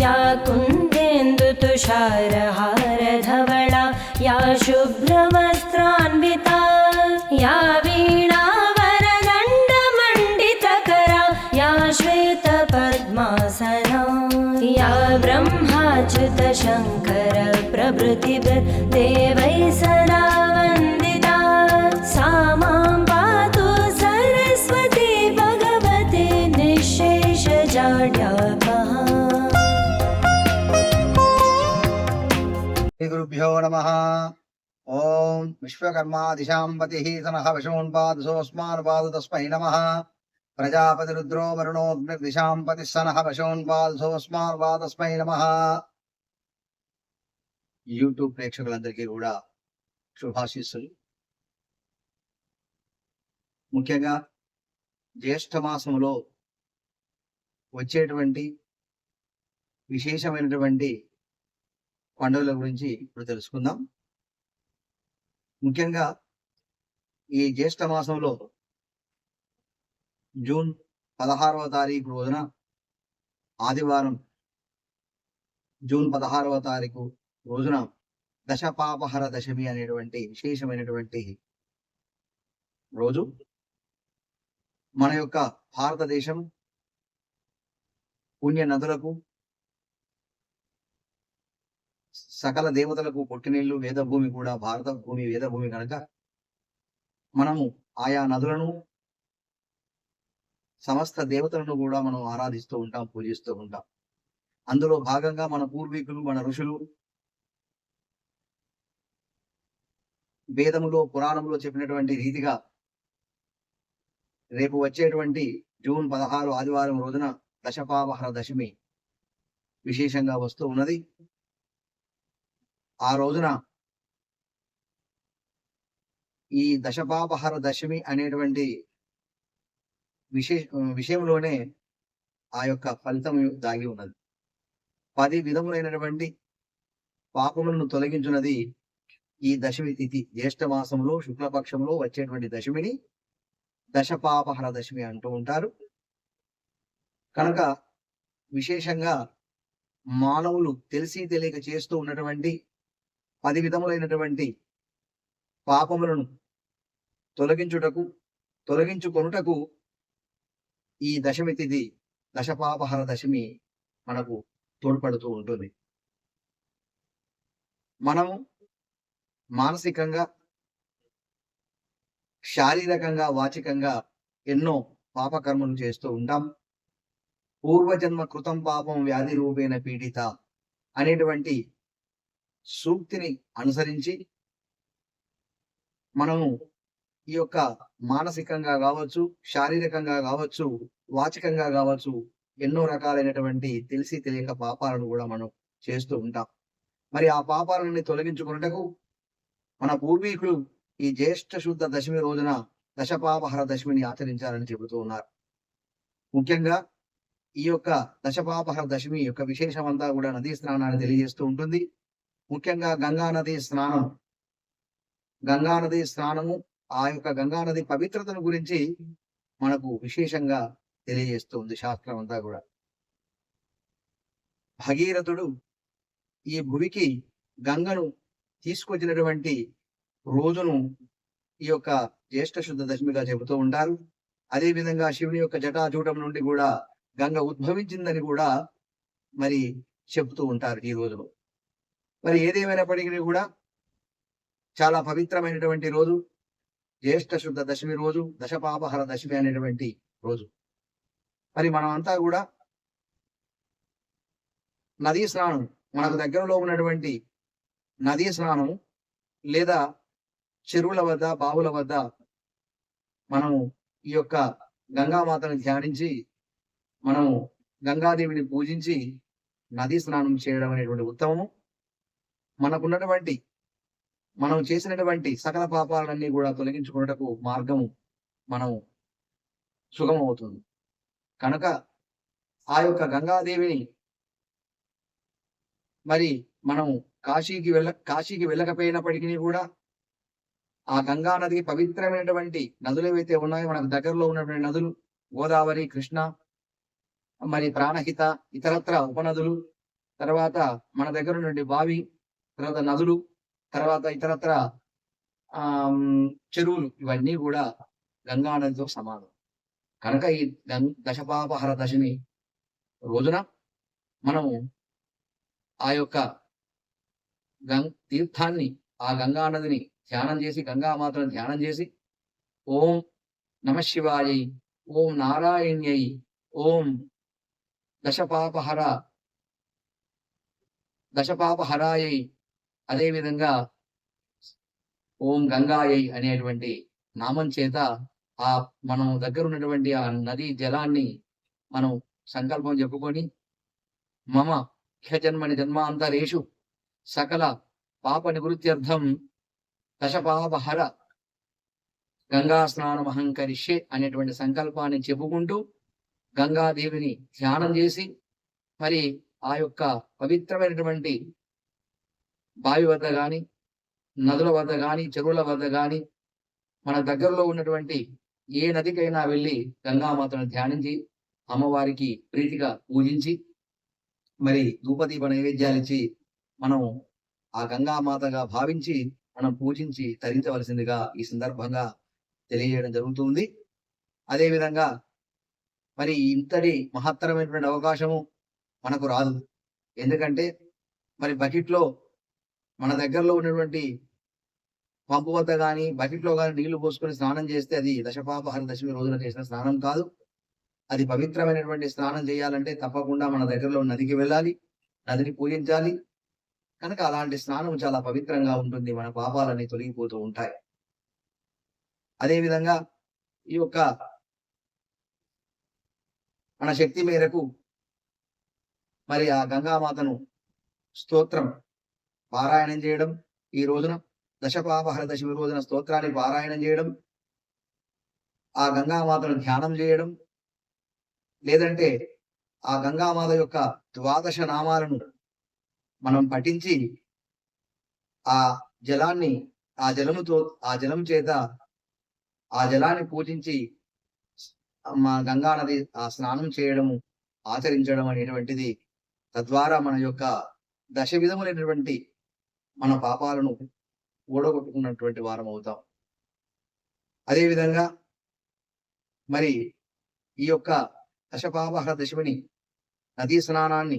या कुन्देन्दुतुषारहारधवला या शुभ्रवस्त्रान्विता या वीणावरदण्डमण्डितकरा या श्वेतपद्मासना या ब्रह्माच्युतशङ्कर प्रभृतिभिर्देवैः सदा గురుభ్యో నమ ఓం విశ్వకర్మాదిశాంపతి తనః వశోన్పాదసోస్మానుపాదు తస్మై నమ ప్రజాపతి రుద్రో వరుణోగ్నిర్దిశాంపతి సనః వశోన్పాదసోస్మానుపాదస్మై నమ యూట్యూబ్ ప్రేక్షకులందరికీ కూడా శుభాశీస్సులు. ముఖ్యంగా జ్యేష్ఠ మాసంలో వచ్చేటువంటి విశేషమైనటువంటి పండుగల గురించి ఇప్పుడు తెలుసుకుందాం. ముఖ్యంగా ఈ జ్యేష్ఠ మాసంలో జూన్ పదహారవ తారీఖు రోజున ఆదివారం జూన్ పదహారవ తారీఖు రోజున దశపాపహర దశమి అనేటువంటి విశేషమైనటువంటి రోజు మన యొక్క భారతదేశం పుణ్య నదులకు సకల దేవతలకు పొట్టినీళ్ళు వేద భూమి కూడా భారత భూమి వేద భూమి కనుక మనము ఆయా నదులను సమస్త దేవతలను కూడా మనం ఆరాధిస్తూ ఉంటాం పూజిస్తూ ఉంటాం. అందులో భాగంగా మన పూర్వీకులు మన ఋషులు వేదములో పురాణంలో చెప్పినటువంటి రీతిగా రేపు వచ్చేటువంటి జూన్ పదహారు ఆదివారం రోజున దశపావహర దశమి విశేషంగా వస్తూ ఉన్నది. ఆ రోజున ఈ దశపాపహార దశమి అనేటువంటి విశేష విషయంలోనే ఆ యొక్క ఫలితం దాగి ఉన్నది. పది విధములైనటువంటి పాపములను తొలగించున్నది ఈ దశమి తిథి. జ్యేష్ఠ మాసంలో శుక్లపక్షంలో వచ్చేటువంటి దశమిని దశపాపహర దశమి అంటూ ఉంటారు. కనుక విశేషంగా మానవులు తెలిసి తెలియక చేస్తూ ఉన్నటువంటి పది విధములైనటువంటి పాపములను తొలగించుటకు తొలగించుకొనుటకు ఈ దశమి తిథి దశపాపహర దశమి మనకు తోడ్పడుతూ ఉంటుంది. మనము మానసికంగా శారీరకంగా వాచికంగా ఎన్నో పాపకర్మలు చేస్తూ ఉంటాం. పూర్వజన్మ కృతం పాపం వ్యాధి రూపేణ పీడిత అనేటువంటి సూక్తిని అనుసరించి మనము ఈ యొక్క మానసికంగా కావచ్చు శారీరకంగా కావచ్చు వాచికంగా కావచ్చు ఎన్నో రకాలైనటువంటి తెలిసి తెలియక పాపాలను కూడా మనం చేస్తూ ఉంటాం. మరి ఆ పాపాలని తొలగించుకున్నటకు మన పూర్వీకులు ఈ జ్యేష్ఠ శుద్ధ దశమి రోజున దశపాపహర దశమిని ఆచరించాలని చెబుతూ ఉన్నారు. ముఖ్యంగా ఈ యొక్క దశపాపహర దశమి యొక్క విశేషం అంతా కూడా నదీ స్నానాన్ని తెలియజేస్తూ ఉంటుంది. ముఖ్యంగా గంగా నది స్నానం. గంగా నది స్నానము ఆ యొక్క గంగానది పవిత్రతను గురించి మనకు విశేషంగా తెలియజేస్తుంది శాస్త్రం అంతా కూడా. భగీరథుడు ఈ భువికి గంగను తీసుకొచ్చినటువంటి రోజును ఈ యొక్క జ్యేష్ఠ శుద్ధ దశమిగా చెబుతూ ఉంటారు. అదే విధంగా శివుని యొక్క జటాజూటం నుండి కూడా గంగ ఉద్భవించిందని కూడా మరి చెబుతూ ఉంటారు ఈ రోజులో. మరి ఏదేమైనప్పటికీ కూడా చాలా పవిత్రమైనటువంటి రోజు జ్యేష్ఠ శుద్ధ దశమి రోజు దశపాపహర దశమి అనేటువంటి రోజు. మరి మనం అంతా కూడా నదీ స్నానం మనకు దగ్గరలో ఉన్నటువంటి నదీ స్నానం లేదా చెరువుల వద్ద బావుల వద్ద మనము ఈ యొక్క గంగామాతను ధ్యానించి మనము గంగాదేవిని పూజించి నదీ స్నానం చేయడం అనేటువంటి ఉత్తమము. మనకున్నటువంటి మనం చేసినటువంటి సకల పాపాలన్నీ కూడా తొలగించుకున్నటకు మార్గము మనం సుగమవుతుంది కనుక ఆ యొక్క గంగాదేవిని మరి మనం కాశీకి వెళ్ళ కాశీకి వెళ్ళకపోయినప్పటికీ కూడా ఆ గంగా నదికి పవిత్రమైనటువంటి నదులు ఏవైతే ఉన్నాయో మనకు దగ్గరలో ఉన్నటువంటి నదులు గోదావరి కృష్ణ మరి ప్రాణహిత ఇతరత్ర ఉపనదులు తర్వాత మన దగ్గర ఉన్నటువంటి బావి తర్వాత నదులు తర్వాత ఇతరత్ర చెరువులు ఇవన్నీ కూడా గంగా నదితో సమానం. కనుక ఈ గం- దశపాపహర దశమి రోజున మనము ఆ యొక్క గం తీర్థాన్ని ఆ గంగా నదిని ధ్యానం చేసి గంగామాతను ధ్యానం చేసి ఓం నమ శివాయై ఓం నారాయణ్యై ఓం దశపాపహర దశపాపహరాయై అదేవిధంగా ఓం గంగాయై అనేటువంటి నామం చేత ఆ మనం దగ్గర ఉన్నటువంటి ఆ నది జలాన్ని మనం సంకల్పం చెప్పుకొని మమ హ్యజన్మని జన్మాంతరేషు సకల పాప నివృత్త్యర్థం దశపాపహర గంగా స్నానం అహంకరిష్యే అనేటువంటి సంకల్పాన్ని చెప్పుకుంటూ గంగాదేవిని ధ్యానం చేసి మరి ఆ యొక్క పవిత్రమైనటువంటి బావి వద్ద కానీ నదుల వద్ద కానీ చెరువుల వద్ద కానీ మన దగ్గరలో ఉన్నటువంటి ఏ నదికైనా వెళ్ళి గంగామాతను ధ్యానించి అమ్మవారికి ప్రీతిగా పూజించి మరి ధూపదీప నైవేద్యాలు ఇచ్చి మనం ఆ గంగామాతగా భావించి మనం పూజించి తరించవలసిందిగా ఈ సందర్భంగా తెలియజేయడం జరుగుతుంది. అదేవిధంగా మరి ఇంతటి మహత్తరమైనటువంటి అవకాశము మనకు రాదు. ఎందుకంటే మరి బకెట్లో మన దగ్గరలో ఉన్నటువంటి పంపు వద్ద కానీ బకెట్లో కానీ నీళ్ళు పోసుకొని స్నానం చేస్తే అది దశపాప దశమి రోజున చేసిన స్నానం కాదు. అది పవిత్రమైనటువంటి స్నానం చేయాలంటే తప్పకుండా మన దగ్గరలో నదికి వెళ్ళాలి నదిని పూజించాలి. కనుక అలాంటి స్నానం చాలా పవిత్రంగా ఉంటుంది మన పాపాలన్నీ తొలగిపోతూ ఉంటాయి. అదేవిధంగా ఈ యొక్క మన శక్తి మేరకు మరి ఆ గంగామాతను స్తోత్రం పారాయణం చేయడం ఈ రోజున దశపాపహర దశమి రోజున స్తోత్రాన్ని పారాయణం చేయడం ఆ గంగామాతను ధ్యానం చేయడం లేదంటే ఆ గంగామాత యొక్క ద్వాదశ నామాలను మనం పఠించి ఆ జలాన్ని ఆ జలముతో ఆ జలం చేత ఆ జలాన్ని పూజించి మా గంగా నది ఆ స్నానం చేయడము ఆచరించడం అనేటువంటిది తద్వారా మన యొక్క దశ విధములైనటువంటి మన పాపాలను ఓడగొట్టుకున్నటువంటి వారం అవుతాం. అదేవిధంగా మరి ఈ యొక్క దశపాపహర దశమిని నదీ స్నానాన్ని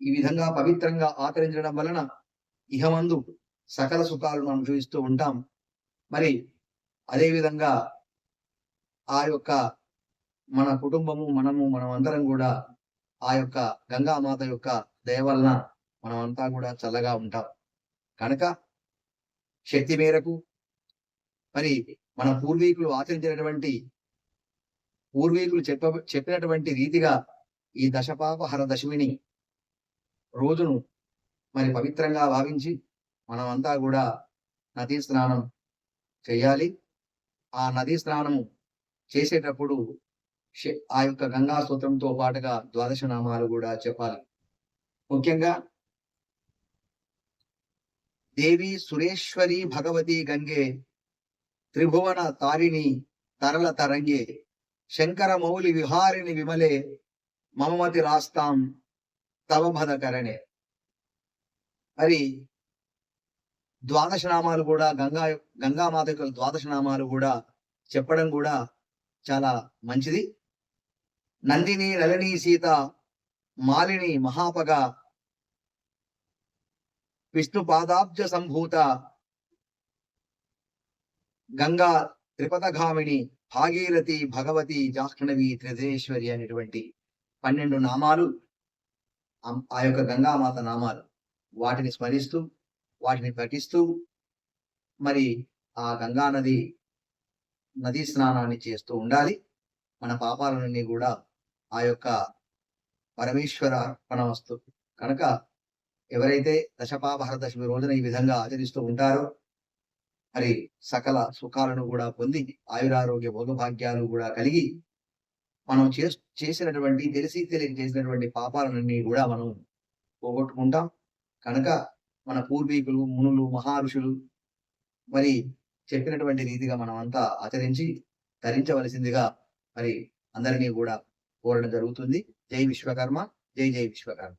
ఈ విధంగా పవిత్రంగా ఆచరించడం వలన ఇహమందు సకల సుఖాలను అనుభవిస్తూ ఉంటాం. మరి అదేవిధంగా ఆ యొక్క మన కుటుంబము మనము మనం అందరం కూడా ఆ యొక్క గంగామాత యొక్క దయ వలన మనమంతా కూడా చల్లగా ఉంటాం. కనుక శక్తి మేరకు మరి మన పూర్వీకులు ఆచరించినటువంటి పూర్వీకులు చెప్ప చెప్పినటువంటి రీతిగా ఈ దశపాపహర దశమిని రోజును మరి పవిత్రంగా భావించి మనమంతా కూడా నదీ స్నానం చేయాలి. ఆ నదీ స్నానము చేసేటప్పుడు శ- ఆ యొక్క గంగా స్తోత్రంతో పాటుగా ద్వాదశ నామాలు కూడా చెప్పాలి. ముఖ్యంగా దేవి సురేశ్వరి భగవతి గంగే త్రిభువన తారిణి తరల తరంగే శంకర మౌలి విహారిణి విమలే మమమతి రాస్తాం తవ మరి ద్వాదశ నామాలు కూడా గంగా గంగామాత యొక్క ద్వాదశ నామాలు కూడా చెప్పడం కూడా చాలా మంచిది. నందిని నలిని సీత మాలిని మహాపగ విష్ణు పాదాబ్జ సంభూత గంగా త్రిపథగామిని భాగీరథి భగవతి జాహ్నవి త్రిధేశ్వరి అనేటువంటి పన్నెండు నామాలు ఆ- యొక్క గంగామాత నామాలు వాటిని స్మరిస్తూ వాటిని పఠిస్తూ మరి ఆ గంగా నది నదీ స్నానాన్ని చేస్తూ ఉండాలి. మన పాపాలన్నీ కూడా ఆ యొక్క పరమేశ్వర అర్పణమస్తు కనుక ఎవరైతే దశపాపహర దశమి రోజున ఈ విధంగా ఆచరిస్తూ ఉంటారో మరి సకల సుఖాలను కూడా పొంది ఆయురారోగ్య భోగభాగ్యాలు కూడా కలిగి మనం చేస్ చేసినటువంటి తెలిసి తెలియక చేసినటువంటి పాపాలన్నీ కూడా మనం పోగొట్టుకుంటాం. కనుక మన పూర్వీకులు మునులు మహర్షులు మరి చెప్పినటువంటి రీతిగా మనం అంతా ఆచరించి ధరించవలసిందిగా మరి అందరినీ కూడా కోరడం జరుగుతుంది. జై విశ్వకర్మ జై జై విశ్వకర్మ.